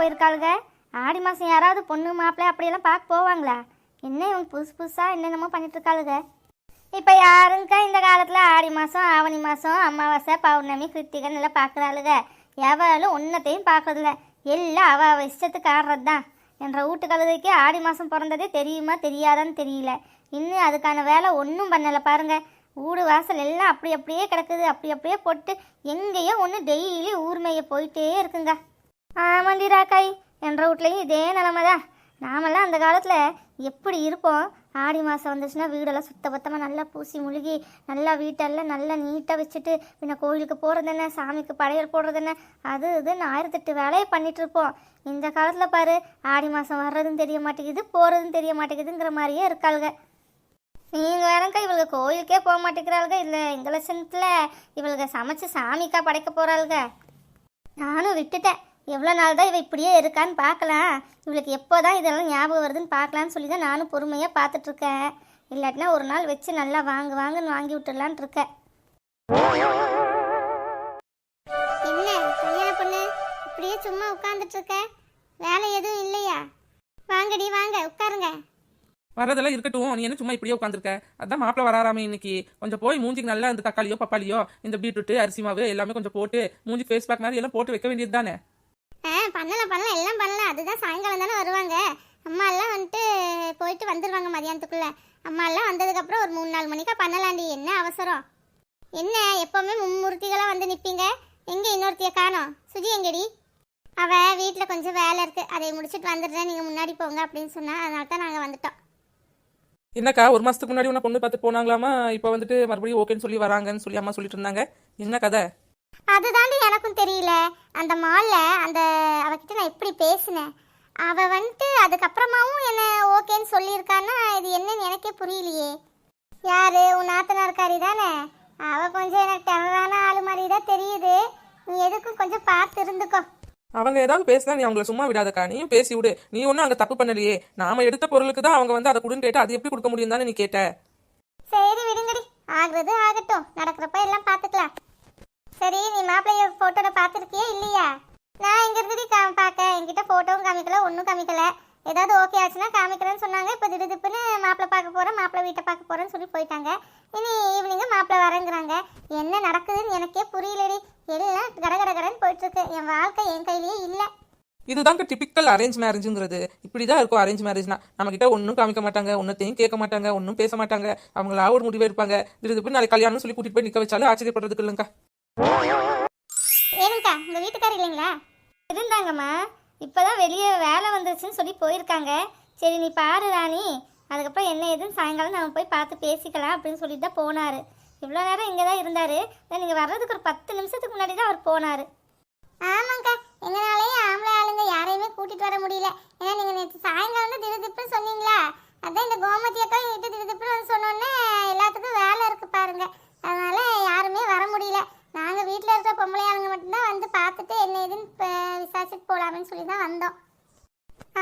போயிருக்காளுங்க? ஆடி மாதம் யாராவது பொண்ணு மாப்பிள்ளை அப்படியெல்லாம் பார்க்க போவாங்களா? என்ன இவங்க புதுசு புதுசாக என்னென்னமோ பண்ணிட்டு இருக்காளுங்க. இப்போ யாருங்கக்கா இந்த காலத்தில் ஆடி மாதம் ஆவணி மாதம் அமாவாசை பௌர்ணமி கிருத்திகன் எல்லாம் பார்க்குறாளுங்க? எவளும் ஒன்றத்தையும் பார்க்கறதில்ல. எல்லாம் அவ அவ இஷ்டத்துக்கு ஆடுறது தான் என்ற வீட்டு கழுதைக்கு ஆடி மாதம் பிறந்ததே தெரியுமா தெரியாதான்னு தெரியல. இன்னும் அதுக்கான வேலை ஒன்றும் பண்ணலை பாருங்க. வீடு வாசல் எல்லாம் அப்படி அப்படியே கிடக்குது. அப்படி அப்படியே போட்டு எங்கேயோ ஒன்று டெய்லி ஊர்மையை போயிட்டே இருக்குங்க. ஆமாண்டி ராக்காய் என்ற வீட்லையும் இதே நிலமை தான் நாமெல்லாம் அந்த காலத்தில் எப்படி இருப்போம்? ஆடி மாதம் வந்துச்சுன்னா வீடெல்லாம் சுத்தபத்தமாக நல்லா பூசி முழுகி நல்லா வீட்டெல்லாம் நல்லா நீட்டாக வச்சுட்டு பின்ன கோயிலுக்கு போகிறது என்ன சாமிக்கு படையல் போடுறது என்ன அது இதுன்னு ஆயிரத்தெட்டு வேலையை பண்ணிட்டு இருப்போம். இந்த காலத்தில் பாரு ஆடி மாதம் வர்றதும் தெரிய மாட்டேங்குது போகிறதும் தெரிய மாட்டேங்குதுங்கிற மாதிரியே இருக்காளுங்க நீங்கள் வேறங்க இவளுக்கு கோயிலுக்கே போக மாட்டேங்கிறாளுங்க இல்லை இந்த லட்சணத்தில் இவளுக்கு சமைச்சு சாமிக்கா படைக்க போகிறாளுங்க நானும் விட்டுட்டேன். எவ்வளோ நாள் தான் இவ இப்படியே இருக்கான்னு பார்க்கலாம். இவளுக்கு எப்போ தான் இதெல்லாம் ஞாபகம் வருதுன்னு பார்க்கலான்னு சொல்லி தான் நானும் பொறுமையாக பார்த்துட்ருக்கேன். இல்லாட்டினா ஒரு நாள் வச்சு நல்லா வாங்கு வாங்குன்னு வாங்கி விட்டுடலான்ட்டு இருக்கேன். என்ன கல்யாண பொண்ணு? இப்படியே சும்மா உட்காந்துட்டு இருக்க வேலை எதுவும் இல்லையா? வாங்கடி வாங்க உட்காருங்க. வரதெல்லாம் இருக்கட்டும். நீ என்ன சும்மா இப்படியே உட்காந்துருக்க அதான் மாப்பிள்ள வராராமே இன்னைக்கு. கொஞ்சம் போய் மூஞ்சிக்கு நல்லா இந்த தக்காளியோ பப்பாளியோ இந்த பீட்ரூட் அரிசி மாவு எல்லாமே கொஞ்சம் போட்டு மூஞ்சி ஃபேஸ் பேக் மாதிரி எல்லாம் போட்டு வைக்க வேண்டியது தானே ஆ பண்ணலாம் பண்ணலாம். எல்லாம் பண்ணலாம். அதுதான் சாயங்காலம் தானே வருவாங்க. அம்மா எல்லாம் வந்துட்டு போயிட்டு வந்துடுவாங்க மதியானத்துக்குள்ள. அம்மா எல்லாம் வந்ததுக்கப்புறம் ஒரு மூணு நாலு மணிக்கா பண்ணலாண்டி. என்ன அவசரம்? என்ன எப்பவுமே மும்முறுத்திகளாக வந்து நிற்பீங்க எங்கே இன்னொருத்திய காணோம்? சுஜி எங்கடி? அவள் வீட்டில் கொஞ்சம் வேலை இருக்கு. அதை முடிச்சுட்டு வந்துடுறேன். நீங்கள் முன்னாடி போங்க அப்படின்னு சொன்னா அதனால தான் நாங்கள் வந்துட்டோம். என்னக்கா ஒரு மாதத்துக்கு முன்னாடி உன்னை பொண்ணு பார்த்து போனாங்களாமா? இப்போ வந்துட்டு மறுபடியும் ஓகேன்னு சொல்லி வராங்கன்னு சொல்லி அம்மா சொல்லிட்டு இருந்தாங்க. என்ன கதை? அதுதாண்டி எனக்கும் தெரியல. அந்த மால்ல அந்த அவகிட்ட நான் எப்படி பேசினேன். அவ வந்துட்டு அதுக்கப்புறமாவும் என்ன ஓகேன்னு சொல்லியிருக்கான்னா இது என்னன்னு எனக்கே புரியலையே. யாரு? உன் நாத்தனார்காரி தானே? அவ கொஞ்சம் எனக்கு டெரரான ஆளு மாதிரி தான் தெரியுது. நீ எதுக்கும் கொஞ்சம் பார்த்து இருந்துக்கோ. அவங்க ஏதாவது பேசினா நீ அவங்கள சும்மா விடாதக்கா. நீயும் பேசி விடு. நீ ஒன்றும் அங்கே தப்பு பண்ணலையே. நாம எடுத்த பொருளுக்கு தான் அவங்க வந்து அதை கொடுன்னு கேட்டு அது எப்படி கொடுக்க முடியும் தானே நீ கேட்ட. சரி விடுங்கடி. ஆகுறது ஆகட்டும். நடக்கிறப்ப எல்லாம் பார்த்துக்கலாம். சரி நீ மாப்பிள்ளைய ஃபோட்டோட பார்த்துருக்கியா இல்லையா? நான் இங்க இருந்துடி கா பார்க்க. என்கிட்ட ஃபோட்டோவும் காமிக்கல ஒன்றும் காமிக்கல. ஏதாவது ஓகே ஆச்சுன்னா காமிக்கிறேன்னு சொன்னாங்க. இப்போ திடுதிப்புன்னு மாப்பிள்ளை பார்க்க போகிறேன் மாப்பிள்ளை வீட்டை பார்க்க போகிறேன்னு சொல்லி போயிட்டாங்க. இனி ஈவினிங்கு மாப்பிள்ளை வரேங்கிறாங்க. என்ன நடக்குதுன்னு எனக்கே புரியலடி. எல்லாம் கட கட கடன்னு போயிட்டு இருக்கு என் வாழ்க்கை என் கையிலேயே இல்லை. இதுதாங்க டிபிக்கல் அரேஞ்ச் மேரேஜுங்கிறது இப்படிதான் இருக்கும் அரேஞ்ச் மேரேஜ்னா நம்ம கிட்ட ஒன்றும் காமிக்க மாட்டாங்க ஒன்னத்தையும் கேட்க மாட்டாங்க ஒன்றும் பேச மாட்டாங்க. அவங்களா ஒரு முடிவே இருப்பாங்க திடீர்னு நாளைக்கு கல்யாணம் சொல்லி கூட்டிட்டு போய் நிக்க வச்சாலும் ஆச்சரியப்படுறதுக்கு இல்லைங்க. ஏனுங்கக்கா உங்க வீட்டுக்காரர் இல்லைங்களா? இருந்தாங்கம்மா இப்போதான் வெளியே வேலை வந்துருச்சுன்னு சொல்லி போயிருக்காங்க. சரி நீ பாரு ராணி. அதுக்கப்புறம் என்ன ஏதுன்னு சாயங்காலம் நம்ம போய் பார்த்து பேசிக்கலாம் அப்படின்னு சொல்லிட்டு தான் போனார். இவ்வளோ நேரம் இங்கே தான் இருந்தார் நீங்கள் வர்றதுக்கு ஒரு பத்து நிமிஷத்துக்கு முன்னாடி தான் அவர் போனார். ஆமாங்க்கா எங்களாலேயே ஆம்பளை ஆளுங்க யாரையுமே கூட்டிகிட்டு வர முடியல. ஏன்னா நீங்கள் நேற்று சாயங்காலம் தான் திருதிப்புன்னு சொன்னீங்களா? அதான் இந்த கோமதி அக்கா என்கிட்ட திருதிப்புன்னு வந்து சொன்னோன்னே எல்லாத்துக்கும் வேலை இருக்குது பாருங்க. அதனால யாருமே வர முடியல நாங்கள் வீட்டில் இருக்கிற பொம்பளை ஆளுங்க மட்டும்தான் வந்து பார்த்துட்டு என்ன ஏதுன்னு ப- விசாரிச்சுட்டு போகலாமேன்னு சொல்லி தான் வந்தோம்.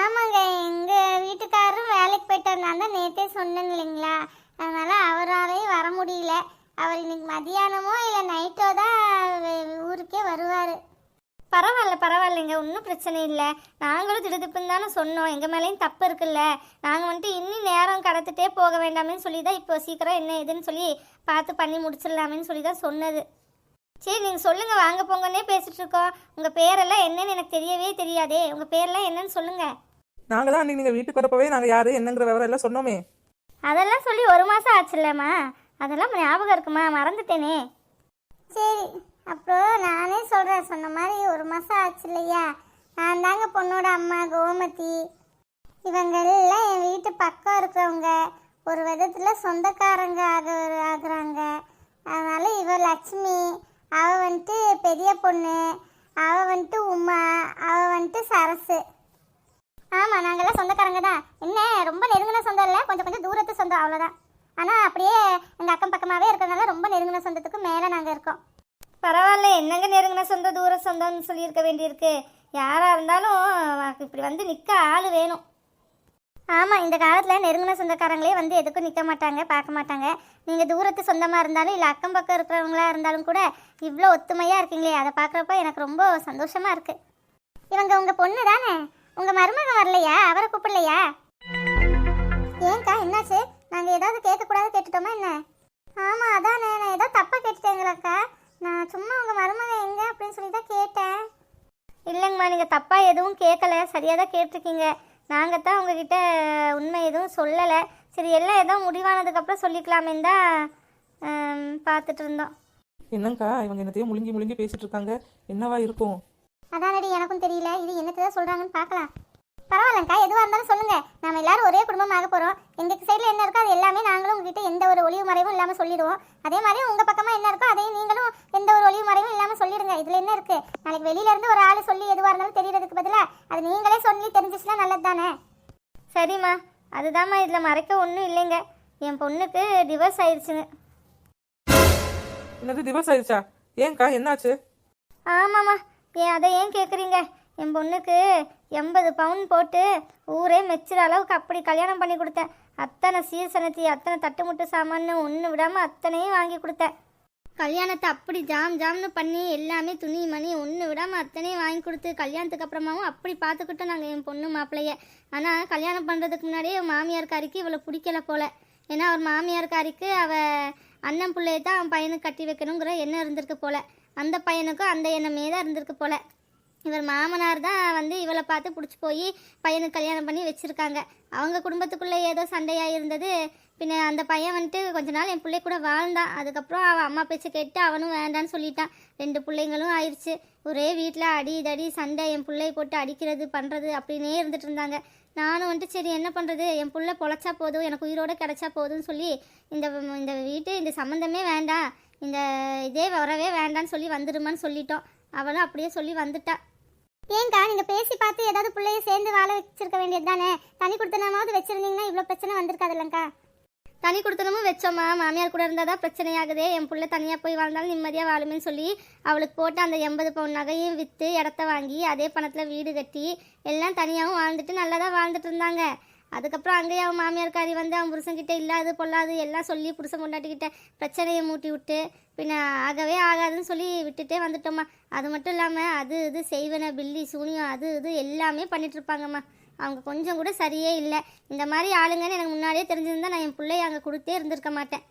ஆமாங்க எங்கள் வீட்டுக்காரரும் வேலைக்கு போயிட்டு வந்தாங்க நேற்றே சொன்னேன் இல்லைங்களா? அதனால அவராலையும் வர முடியல. அவர் இன்னைக்கு மதியானமோ இல்லை நைட்டோ தான் ஊருக்கே வருவார். பரவாயில்ல பரவாயில்லைங்க ஒன்றும் பிரச்சனை இல்லை. நாங்களும் திடுதிப்புன்னு தானே சொன்னோம். எங்கள் மேலேயும் தப்பு இருக்குல்ல. நாங்கள் வந்துட்டு இன்னும் நேரம் கடத்திட்டே போக வேண்டாமேன்னு சொல்லி தான் இப்போ சீக்கிரம் என்ன ஏதுன்னு சொல்லி பார்த்து பண்ணி முடிச்சிடலாமேன்னு சொல்லி தான் சொன்னது. சரி நீங்கள் சொல்லுங்கள் வாங்க போங்கன்னே பேசிட்டு இருக்கோம் உங்கள் பேரெல்லாம் என்னன்னு எனக்கு தெரியவே தெரியாதே. உங்கள் பேரெல்லாம் என்னன்னு சொல்லுங்கள் நாங்க தான் அன்னைக்கு நீங்க வீட்டுக்கு வரப்பவே நாங்க யாரு என்னங்கிற விவரம் எல்லாம் சொன்னோமே. அதெல்லாம் சொல்லி ஒரு மாதம் ஆச்சுல்லம்மா. அதெல்லாம் ஞாபகம் இருக்குமா? மறந்துட்டேனே. சரி அப்புறம் நானே சொல்கிறேன் சொன்ன மாதிரி ஒரு மாதம் ஆச்சு இல்லையா? நான் தாங்க பொண்ணோட அம்மா கோமதி. இவங்க எல்லாம் என் வீட்டு பக்கம் இருக்கிறவங்க. ஒரு விதத்தில் சொந்தக்காரங்க ஆக ஆகுறாங்க. அதனால இவ லட்சுமி அவ வந்துட்டு பெரிய பொண்ணு அவ வந்துட்டு உமா அவ வந்துட்டு சரசு. ஆமாம் நாங்கள்லாம் சொந்தக்காரங்க தான். என்ன ரொம்ப நெருங்கின சொந்தம் இல்லை? கொஞ்சம் கொஞ்சம் தூரத்து சொந்தம் அவ்வளோதான் ஆனால் அப்படியே எங்கள் அக்கம் பக்கமாகவே இருக்கிறதுனால ரொம்ப நெருங்கின சொந்தத்துக்கு மேலே நாங்கள் இருக்கோம். பரவாயில்ல என்னங்க நெருங்கின சொந்த தூர சொந்தம்னு சொல்லியிருக்க வேண்டியிருக்கு. யாராக இருந்தாலும் இப்படி வந்து நிற்க ஆள் வேணும். ஆமாம் இந்த காலத்தில் நெருங்கின சொந்தக்காரங்களே வந்து எதுக்கும் நிற்க மாட்டாங்க பார்க்க மாட்டாங்க. நீங்கள் தூரத்து சொந்தமாக இருந்தாலும் இல்லை அக்கம் பக்கம் இருக்கிறவங்களா இருந்தாலும் கூட இவ்வளோ ஒத்துமையாக இருக்கீங்களே அதை பார்க்குறப்ப எனக்கு ரொம்ப சந்தோஷமாக இருக்குது இவங்க உங்கள் பொண்ணு தானே? உங்கள் மருமகன் வரலையா? அவரை கூப்பிடலையா? ஏன்க்கா என்னாச்சு? நாங்கள் ஏதாவது கேட்கக்கூடாது கேட்டுட்டோமா என்ன? ஆமாம் அதானே. நான் ஏதோ தப்பாக கேட்டுட்டேங்களாக்கா? நான் சும்மா உங்கள் மருமகன் எங்க அப்படின்னு சொல்லி தான் கேட்டேன். இல்லைங்கம்மா நீங்கள் தப்பாக எதுவும் கேட்கல. சரியாக தான் கேட்டிருக்கீங்க. நாங்கள் தான் உங்ககிட்ட உண்மை எதுவும் சொல்லலை. சரி எல்லாம் ஏதோ முடிவானதுக்கப்புறம் சொல்லிக்கலாமேன்னு தான் பார்த்துட்டு இருந்தோம். என்னங்கக்கா இவங்க என்னத்தையும் முழுங்கி முழுங்கி பேசிட்டு இருக்காங்க. என்னவா இருக்கும்? அதானடி எனக்கும் தெரியல. இது என்னத்தை தான் சொல்கிறாங்கன்னு பார்க்கலாம். பரவாயில்லக்கா எதுவாக இருந்தாலும் சொல்லுங்க. நாம எல்லாரும் ஒரே குடும்பமாக போகிறோம் எங்கள் சைடில் என்ன இருக்கோ அது எல்லாமே நாங்களும் உங்ககிட்ட எந்த ஒரு ஒளிவு மறைவும் இல்லாமல் சொல்லிடுவோம். அதே மாதிரி உங்கள் பக்கமாக என்ன இருக்கோ அதையும் நீங்களும் எந்த ஒரு ஒளிவு மறைவும் இல்லாமல் சொல்லிடுங்க. இதில் என்ன இருக்குது நாளைக்கு வெளியில இருந்து ஒரு ஆள் சொல்லி எதுவாக இருந்தாலும் தெரியறதுக்கு பதிலாக அது நீங்களே சொல்லி தெரிஞ்சிச்சுன்னா நல்லது தானே சரிம்மா. அதுதாம்மா இதில் மறைக்க ஒன்றும் இல்லைங்க. என் பொண்ணுக்கு டிவோர்ஸ் ஆயிடுச்சுங்க என்னது டிவோர்ஸ் ஆயிடுச்சா ஏன்க்கா என்னாச்சு? ஆமாம்மா ஏன் அதை ஏன் கேட்குறீங்க என் பொண்ணுக்கு எண்பது பவுன் போட்டு ஊரே மெச்சுற அளவுக்கு அப்படி கல்யாணம் பண்ணி கொடுத்தேன். அத்தனை சீசனத்தி அத்தனை தட்டு முட்டு சாமான்னு ஒன்று விடாமல் அத்தனையும் வாங்கி கொடுத்தேன். கல்யாணத்தை அப்படி ஜாம் ஜாம்னு பண்ணி எல்லாமே துணி மணி ஒன்று விடாமல் அத்தனையும் வாங்கி கொடுத்து கல்யாணத்துக்கு அப்புறமாவும் அப்படி பார்த்துக்கிட்டோம் நாங்கள் என் பொண்ணு மாப்பிள்ளைய. ஆனால் கல்யாணம் பண்ணுறதுக்கு முன்னாடியே மாமியார் மாமியார்காரிக்கு இவளை பிடிக்கல போல. ஏன்னா அவர் மாமியார்காரிக்கு அவ அண்ணன் பிள்ளைய தான் அவன் பையனுக்கு கட்டி வைக்கணுங்கிற எண்ணம் இருந்திருக்கு போல. அந்த பையனுக்கும் அந்த எண்ணமே தான் இருந்திருக்கு போல. இவர் மாமனார் தான் வந்து இவளை பார்த்து பிடிச்சி போய் பையனுக்கு கல்யாணம் பண்ணி வச்சுருக்காங்க. அவங்க குடும்பத்துக்குள்ளே ஏதோ சண்டையாக இருந்தது பின்ன அந்த பையன் வந்துட்டு கொஞ்ச நாள் என் பிள்ளை கூட வாழ்ந்தான் அதுக்கப்புறம் அவன் அம்மா பேச்சை கேட்டு அவனும் வேண்டான்னு சொல்லிட்டான். ரெண்டு பிள்ளைங்களும் ஆயிடுச்சு ஒரே வீட்டில் அடி இதடி சண்டை என் பிள்ளைய போட்டு அடிக்கிறது பண்ணுறது அப்படின்னே இருந்துட்டு இருந்தாங்க. நானும் வந்துட்டு சரி என்ன பண்ணுறது என் பிள்ளை பொழைச்சா போதும் எனக்கு உயிரோடு கிடைச்சா போதும்னு சொல்லி இந்த இந்த வீட்டு இந்த சம்மந்தமே வேண்டாம். இந்த இதே வரவே வேண்டான்னு சொல்லி வந்துடுமான்னு சொல்லிட்டோம். அவளும் அப்படியே சொல்லி வந்துட்டா. ஏங்கா நீங்க பேசி பார்த்து ஏதாவது பிள்ளைய சேர்ந்து வாழ வச்சிருக்க வேண்டியது தானே? தனி கொடுத்தனமாவது வச்சிருந்தீங்கன்னா இவ்வளோ பிரச்சனை வந்திருக்காது இல்லைங்கக்கா தனி கொடுத்தனமும் வச்சோம்மா மாமியார் கூட இருந்தால் தான் பிரச்சனையாகுதே. என் பிள்ளை தனியாக போய் வாழ்ந்தாலும் நிம்மதியாக வாழுமேன்னு சொல்லி அவளுக்கு போட்டு அந்த எண்பது பவுன் நகையும் விற்று இடத்த வாங்கி அதே பணத்தில் வீடு கட்டி எல்லாம் தனியாகவும் வாழ்ந்துட்டு நல்லா தான் வாழ்ந்துட்டு இருந்தாங்க. அதுக்கப்புறம் அங்கேயே அவன் மாமியார்காரி வந்து அவன் புருஷன்கிட்ட இல்லாது பொல்லாது எல்லாம் சொல்லி புருஷன் கொண்டாட்டிக்கிட்ட பிரச்சனையை மூட்டி விட்டு பின்ன ஆகவே ஆகாதுன்னு சொல்லி விட்டுட்டே வந்துட்டோம்மா. அது மட்டும் இல்லாமல் அது இது செய்வன பில்லி சூனியம் அது இது எல்லாமே பண்ணிட்டு இருப்பாங்கம்மா. அவங்க கொஞ்சம் கூட சரியே இல்லை. இந்த மாதிரி ஆளுங்கன்னு எனக்கு முன்னாடியே தெரிஞ்சிருந்தா நான் என் பிள்ளைய அங்கே கொடுத்தே இருந்திருக்க மாட்டேன்.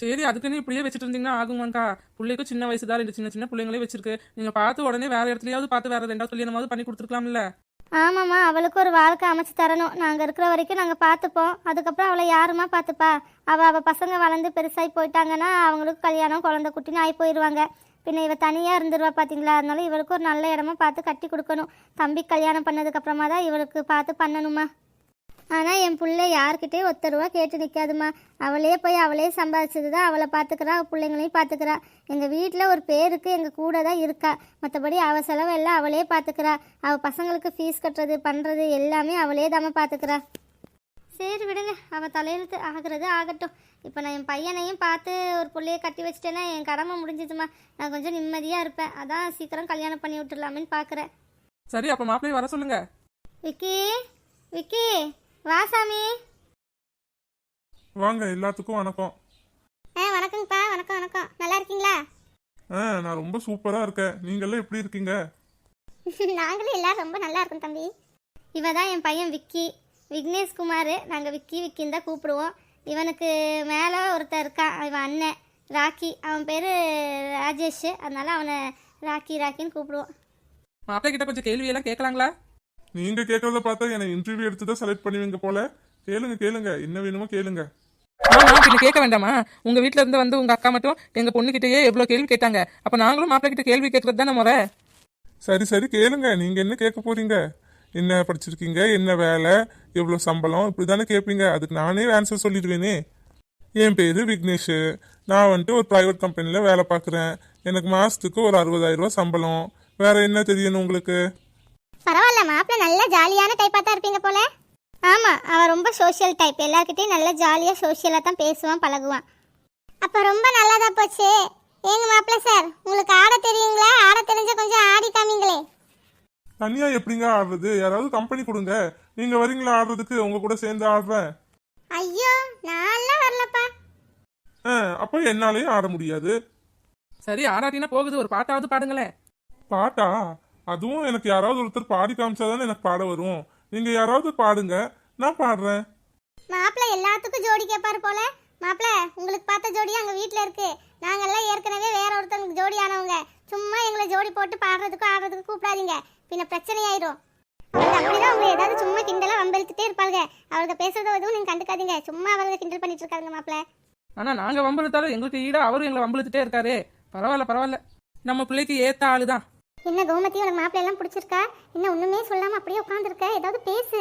சரி அதுக்குன்னு இப்படியே வச்சுட்டு இருந்தீங்கன்னா ஆகுமாக்கா பிள்ளைக்கும் சின்ன வயசு தான் ரெண்டு சின்ன சின்ன பிள்ளைங்களே வச்சிருக்கு. நீங்க பார்த்து உடனே வேற இடத்துலயாவது பார்த்து வேற ரெண்டாவது கல்யாணமாவது பண்ணி கொடுத்துருக்கலாம்ல? ஆமாம்மா அவளுக்கு ஒரு வாழ்க்கை அமைச்சு தரணும். நாங்கள் இருக்கிற வரைக்கும் நாங்கள் பார்த்துப்போம். அதுக்கப்புறம் அவளை யாருமா பார்த்துப்பா? அவள் அவள் பசங்க வளர்ந்து பெருசாகி போயிட்டாங்கன்னா அவங்களுக்கு கல்யாணம் குழந்தை குட்டின்னு ஆகி போயிடுவாங்க பின்ன இவ தனியாக இருந்துருவா பார்த்தீங்களா அதனால இவளுக்கு ஒரு நல்ல இடமா பார்த்து கட்டி கொடுக்கணும். தம்பி கல்யாணம் பண்ணதுக்கப்புறமா தான் இவளுக்கு பார்த்து பண்ணணுமா? ஆனால் என் பிள்ளை யார்கிட்டயும் ஒத்த ரூபா கேட்டு நிற்காதுமா அவளே போய் அவளே சம்பாதிச்சது தான் அவளை பார்த்துக்கிறா பிள்ளைங்களையும் பார்த்துக்கிறா. எங்கள் வீட்டில் ஒரு பேருக்கு எங்கள் கூட தான் இருக்கா. மற்றபடி அவள் செலவெல்லாம் அவளே பார்த்துக்கிறா. அவள் பசங்களுக்கு ஃபீஸ் கட்டுறது பண்ணுறது எல்லாமே அவளே தாம்மா பார்த்துக்கிறா. சரி விடுங்க. அவள் தலையெழுத்து ஆகிறது ஆகட்டும். இப்போ நான் என் பையனையும் பார்த்து ஒரு பிள்ளைய கட்டி வச்சிட்டேன்னா என் கடமை முடிஞ்சிதுமா நான் கொஞ்சம் நிம்மதியாக இருப்பேன். அதான் சீக்கிரம் கல்யாணம் பண்ணி விட்டுடலாமேன்னு பார்க்குறேன் சரி அப்ப மாப்பிள்ளைய வர சொல்லுங்க. விக்கி விக்கி வா சாமி. வாங்க எல்லாத்துக்கும் வணக்கம். ஆ வணக்கங்கப்பா வணக்கம் வணக்கம். நல்லா இருக்கீங்களா? ஆ நான் ரொம்ப சூப்பரா இருக்கேன். நீங்கெல்லாம் எப்படி இருக்கீங்க? நாங்களும் எல்லாரும் ரொம்ப நல்லா இருக்கோம் தம்பி. இவ தான் என் பையன் விக்கி. விக்னேஷ் குமார் நாங்கள் விக்கி விக்கின்னு தான் கூப்பிடுவோம். இவனுக்கு மேலே ஒருத்தன் இருக்கான் இவன் அண்ணன் ராக்கி. அவன் பேர் ராஜேஷ். அதனால அவனை ராக்கி ராக்கின்னு கூப்பிடுவோம். மாப்பிள்ளை கிட்ட கொஞ்சம் கேள்வி எல்லாம் கேட்கலாங்களா? நீங்க கேட்கறத பார்த்தா என்னை இன்டர்வியூ எடுத்து தான் செலக்ட் பண்ணுவீங்க போல. கேளுங்க கேளுங்க. என்ன வேணுமோ கேளுங்க. பின்ன கேட்க வேண்டாமா? உங்க வீட்ல இருந்து வந்து உங்க அக்கா மட்டும் எங்க பொண்ணுகிட்டயே எவ்வளவு கேள்வி கேட்டாங்க. அப்ப நாங்களும் மாப்பிள்ளை கிட்ட கேள்வி கேட்கறது தானே முறை சரி சரி. கேளுங்க. நீங்க என்ன கேட்க போறீங்க? என்ன படிச்சிருக்கீங்க? என்ன வேலை? எவ்வளோ சம்பளம்? இப்படி தானே கேட்பீங்க அதுக்கு நானே ஆன்சர் சொல்லிடுவேனே. என் பேர் விக்னேஷ். நான் வந்துட்டு ஒரு ப்ரைவேட் கம்பெனியில் வேலை பார்க்குறேன். எனக்கு மாதத்துக்கு ஒரு அறுபதாயிரம் ரூபாய் சம்பளம். வேற என்ன தெரியணும் உங்களுக்கு? பரவாயில்ல மாப்பிள்ள நல்ல ஜாலியான டைப்பாக தான் இருப்பீங்க போல. ஆமாம் அவன் ரொம்ப சோஷியல் டைப் எல்லார்கிட்டையும் நல்ல ஜாலியாக சோஷியலாக தான் பேசுவான் பழகுவான். அப்போ ரொம்ப நல்லதா போச்சு. ஏங்க மாப்பிள்ள சார் உங்களுக்கு ஆட தெரியுங்களா? ஆட தெரிஞ்ச கொஞ்சம் ஆடி காமிங்களே. தனியா எப்படிங்க ஆடுறது? யாராவது கம்பெனி கொடுங்க. நீங்க வரீங்களா ஆடுறதுக்கு? உங்க கூட சேர்ந்து ஆடுறேன். ஐயோ நான்லாம் வரலப்பா. ஆ, அப்ப என்னாலயும் ஆட முடியாது. சரி ஆராட்டினா போகுது. ஒரு பாட்டாவது பாடுங்களேன். பாட்டா? அதுவும் எனக்கு யாராவது ஒருத்தர் பாடி காமிச்சாதானே எனக்கு பாட வரும். நீங்க யாராவது பாடுங்க. நான் பாடுறேன். மாப்பிள்ளை எல்லாத்துக்கும் ஜோடி கேட்பாரு போல. மாப்பிள்ளை உங்களுக்கு பார்த்த ஜோடி அங்கே வீட்டில் இருக்கு. நாங்கெல்லாம் ஏற்கனவே வேற ஒருத்தவங்களுக்கு ஜோடி ஆனவங்க. சும்மா எங்களை ஜோடி போட்டு பாடுறதுக்கும் ஆடுறதுக்கும் கூப்பிடாதீங்க. பின்ன பிரச்சனை ஆயிரும் அவங்க அப்படிதான் அவங்க ஏதாவது சும்மா கிண்டலா வம்பெழுத்துட்டே இருப்பாங்க அவங்க பேசுறத எதுவும் நீங்க கண்டுக்காதீங்க. சும்மா அவங்க கிண்டல் பண்ணிட்டு இருக்காங்க மாப்பிள்ளை. ஆனா நாங்க வம்பளுத்தாலும் எங்களுக்கு ஈடா அவரும் எங்களை வம்பளுத்துட்டே இருக்காரு. பரவாயில்ல பரவாயில்ல. நம்ம பிள்ளைக்கு ஏத்த ஆளுதான். என்ன கோமதி உனக்கு மாப்பிள்ளை எல்லாம் பிடிச்சிருக்கா? என்ன ஒண்ணுமே சொல்லாம அப்படியே உட்காந்துருக்க ஏதாவது பேசு.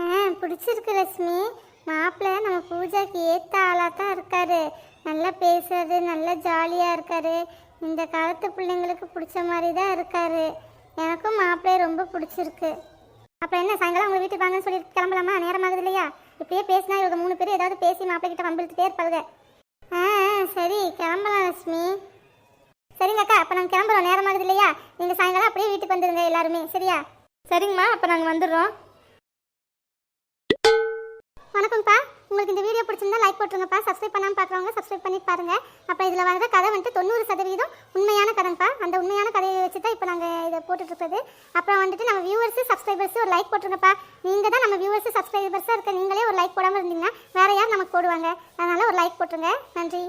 ஆ பிடிச்சிருக்கு ரஷ்மி. மாப்பிள்ளை நம்ம பூஜாக்கு ஏத்த ஆளா தான் இருக்காரு. நல்லா பேசுறது நல்லா ஜாலியா இருக்காரு. இந்த காலத்து பிள்ளைங்களுக்கு பிடிச்ச மாதிரி தான் இருக்காரு. எனக்கும் மாப்பிள்ளைய ரொம்ப பிடிச்சிருக்கு. அப்புறம் என்ன சாயங்காலம் உங்கள் வீட்டுக்கு வாங்கன்னு சொல்லி கிளம்பலாமா? நேரமாகுது இல்லையா? இப்படியே பேசினா இவங்க மூணு பேர் ஏதாவது பேசி மாப்பிள்ளை கிட்ட வம்பிழுத்துட்டே இருப்பாங்க ஆ ஆ, சரி கிளம்பலாம் லட்சுமி. சரிங்க அக்கா அப்போ நாங்கள் கிளம்புறோம். நேரமாகுது இல்லையா? நீங்கள் சாயங்காலம் அப்படியே வீட்டுக்கு வந்துடுங்க எல்லாருமே. சரியா? சரிங்கம்மா அப்போ நாங்கள் வந்துடுறோம். உங்களுக்கு இந்த வீடியோ பிடிச்சிருந்தா லைக் போட்டுருங்கப்பா. சப்ஸ்கிரைப் பண்ணாமல் பார்க்குறவங்க சப்ஸ்கிரைப் பண்ணி பாருங்க. அப்புறம் இதில் வர கதை வந்துட்டு தொண்ணூறு சதவீதம் உண்மையான கதைப்பா. அந்த உண்மையான கதையை வச்சு தான் இப்போ நாங்கள் இதை போட்டுட்ருக்குது அப்புறம் வந்துட்டு நம்ம வியூவர்ஸு சப்ஸ்கிரைபர்ஸு ஒரு லைக் போட்டுருங்கப்பா. நீங்கள் தான் நம்ம வியூவர்ஸு சப்ஸ்கிரைபர்ஸாக இருக்க நீங்களே ஒரு லைக் போடாமல் இருந்தீங்கன்னா வேற யார் நமக்கு போடுவாங்க? அதனால் ஒரு லைக் போட்டுருங்க. நன்றி.